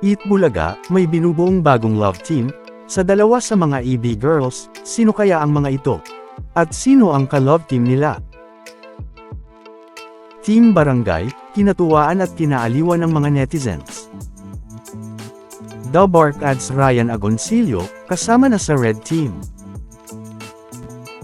Eat Bulaga, may binubuong bagong love team, sa dalawa sa mga EB girls, sino kaya ang mga ito? At sino ang ka-love team nila? Team Barangay, kinatuwaan at kinaaliwan ng mga netizens. The Bark adds Ryan Agoncillo, kasama na sa Red Team.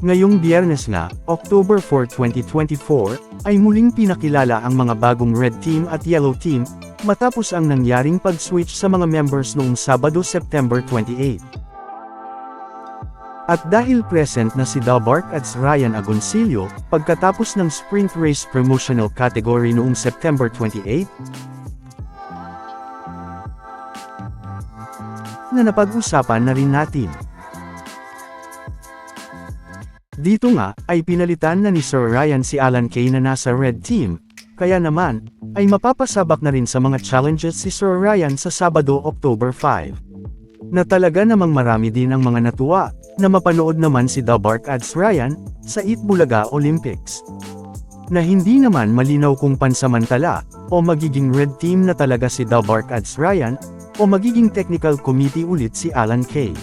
Ngayong biyernes nga, October 4, 2024, ay muling pinakilala ang mga bagong Red Team at Yellow Team, matapos ang nangyaring pag-switch sa mga members noong Sabado, September 28. At dahil present na si Dalbark at Ryan Agoncillo, pagkatapos ng Sprint Race Promotional Category noong September 28, na napag-usapan na rin natin. Dito nga, ay pinalitan na ni Sir Ryan si Alan Kay na nasa Red Team, kaya naman, ay mapapasabak na rin sa mga challenges si Sir Ryan sa Sabado, October 5. Na talaga namang marami din ang mga natuwa, na mapanood naman si The Bark Ads Ryan, sa Eat Bulaga Olympics. Na hindi naman malinaw kung pansamantala, o magiging red team na talaga si The Bark Ads Ryan, o magiging technical committee ulit si Alan Kay.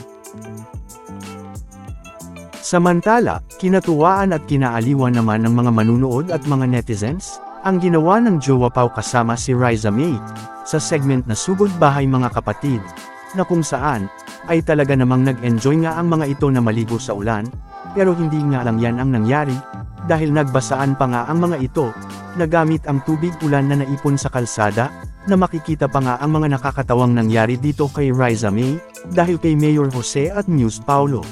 Samantala, kinatuwaan at kinaaliwan naman ng mga manunood at mga netizens, ang ginawa ng Jowa Pau kasama si Riza May, sa segment na Sugod Bahay Mga Kapatid, na kung saan, ay talaga namang nag-enjoy nga ang mga ito na maligo sa ulan, pero hindi nga lang yan ang nangyari, dahil nagbasaan pa nga ang mga ito, na gamit ang tubig ulan na naipon sa kalsada, na makikita pa nga ang mga nakakatawang nangyari dito kay Riza May, dahil kay Mayor Jose at Muse Paulo.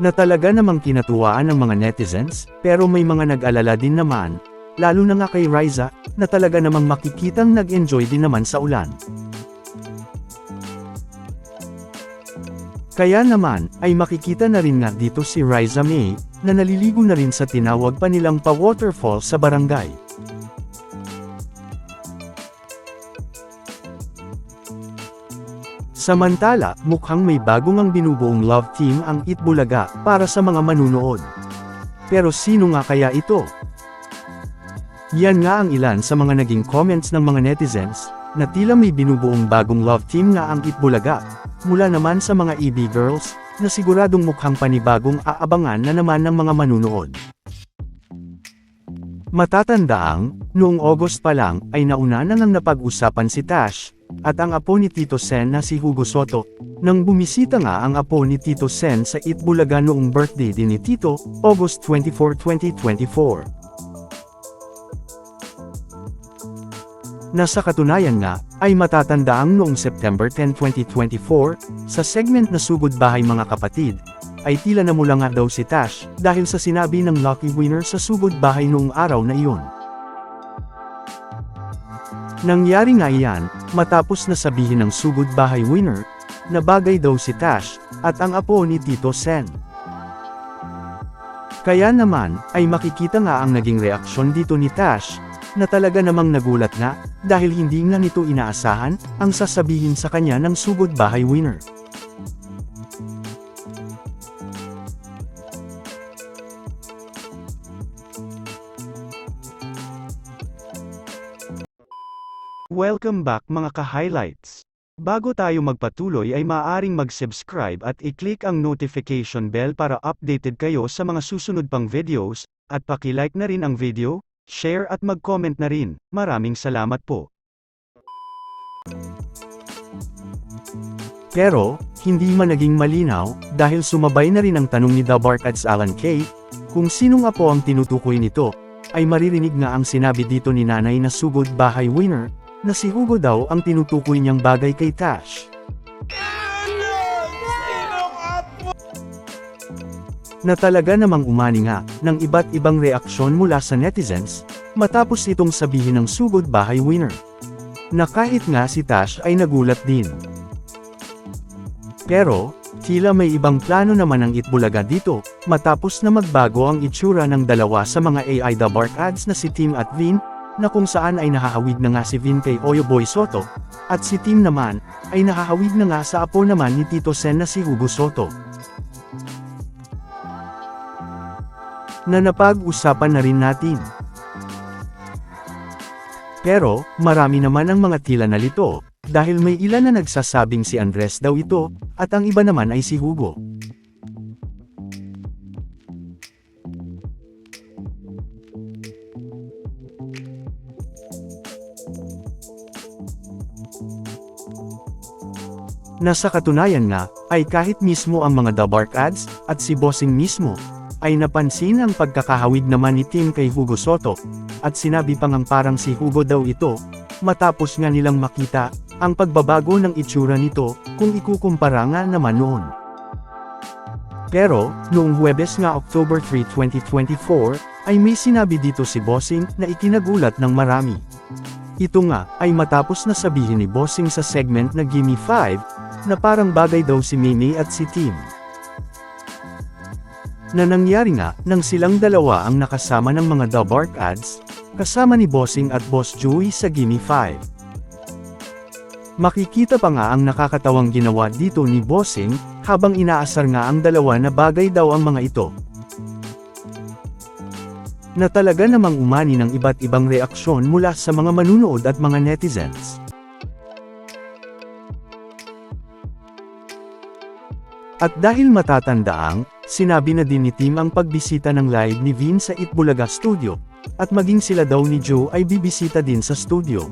Na talaga namang kinatuwaan ng mga netizens, pero may mga nag-alala din naman, lalo na nga kay Riza, na talaga namang makikitang nag-enjoy din naman sa ulan. Kaya naman, ay makikita na rin nga dito si Riza May, na naliligo na rin sa tinawag pa nilang pa-waterfall sa barangay. Samantala, mukhang may bagong ang binubuong love team ang Itbulaga para sa mga manunood. Pero sino nga kaya ito? Yan nga ang ilan sa mga naging comments ng mga netizens, na tila may binubuong bagong love team nga ang Itbulaga, mula naman sa mga EB girls, na siguradong mukhang panibagong aabangan na naman ng mga manunood. Matatandaang, noong August pa lang, ay nauna na nang napag-usapan si Tash, at ang apo ni Tito Sen na si Hugo Soto, nang bumisita nga ang apo ni Tito Sen sa Itbulaga noong birthday din ni Tito, August 24, 2024. Nasa katunayan nga, ay matatandaang noong September 10, 2024, sa segment na Sugod Bahay Mga Kapatid, ay tila namula nga daw si Tash, dahil sa sinabi ng lucky winner sa Sugod Bahay noong araw na iyon. Nangyari nga iyan, matapos na sabihin ng Sugod Bahay winner, na bagay daw si Tash, at ang apo ni Tito Sen. Kaya naman, ay makikita nga ang naging reaksyon dito ni Tash, na talaga namang nagulat nga, dahil hindi nga nito inaasahan, ang sasabihin sa kanya ng Sugod Bahay winner. Welcome back mga ka-highlights. Bago tayo magpatuloy ay maaaring mag-subscribe at i-click ang notification bell para updated kayo sa mga susunod pang videos, at paki-like na rin ang video, share at mag-comment na rin. Maraming salamat po. Pero, hindi man naging malinaw, dahil sumabay na rin ang tanong ni The Bark at Alan Kay, kung sino nga po ang tinutukoy nito, ay maririnig nga ang sinabi dito ni nanay na sugod bahay winner, na si Hugo daw ang tinutukoy niyang bagay kay Tash. Na talaga namang umani nga, ng iba't ibang reaksyon mula sa netizens, matapos itong sabihin ng sugod bahay winner. Na kahit nga si Tash ay nagulat din. Pero, tila may ibang plano naman ang Itbulaga dito, matapos na magbago ang itsura ng dalawa sa mga AI The Bark ads na si Tim at Vin, na kung saan ay nahahawig na nga si Vin kay Oyo Boy Soto, at si Tim naman, ay nahahawig na nga sa apo naman ni Tito Sen na si Hugo Soto. Na napag-usapan na rin natin. Pero, marami naman ang mga tila nalito, dahil may ilan na nagsasabing si Andres daw ito, at ang iba naman ay si Hugo. Nasa katunayan nga, ay kahit mismo ang mga The Bark ads, at si Bossing mismo, ay napansin ang pagkakahawig naman ni Tim kay Hugo Soto, at sinabi pa ngang parang si Hugo daw ito, matapos nga nilang makita, ang pagbabago ng itsura nito, kung ikukumpara nga naman noon. Pero, noong Huwebes nga October 3, 2024, ay may sinabi dito si Bossing na ikinagulat ng marami. Ito nga, ay matapos na sabihin ni Bossing sa segment na Gimme 5, na parang bagay daw si Mimi at si Tim. Na nangyari nga, nang silang dalawa ang nakasama ng mga The Bark ads, kasama ni Bossing at Boss Joey sa Gimme 5. Makikita pa nga ang nakakatawang ginawa dito ni Bossing, habang inaasar nga ang dalawa na bagay daw ang mga ito. Na talaga namang umani ng iba't ibang reaksyon mula sa mga manunood at mga netizens. At dahil matatandaang, sinabi na din ni Tim ang pagbisita ng live ni Vin sa Itbulaga Studio, at maging sila daw ni Joe ay bibisita din sa studio.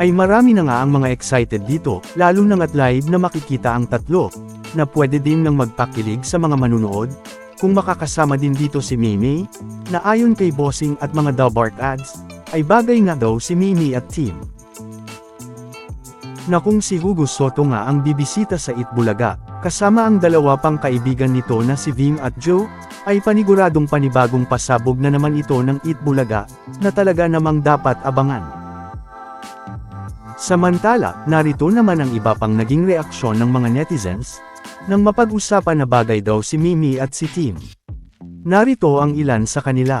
Ay marami na nga ang mga excited dito, lalo na nga't live na makikita ang tatlo, na pwede din nang magpakilig sa mga manunood, kung makakasama din dito si Mimi, na ayon kay Bossing at mga Bark ads, ay bagay nga daw si Mimi at Tim. Na kung si Hugo Soto nga ang bibisita sa Itbulaga, kasama ang dalawa pang kaibigan nito na si Vim at Joe, ay paniguradong panibagong pasabog na naman ito ng Itbulaga, na talaga namang dapat abangan. Samantala, narito naman ang iba pang naging reaksyon ng mga netizens, nang mapag-usapan na bagay daw si Mimi at si Tim. Narito ang ilan sa kanila.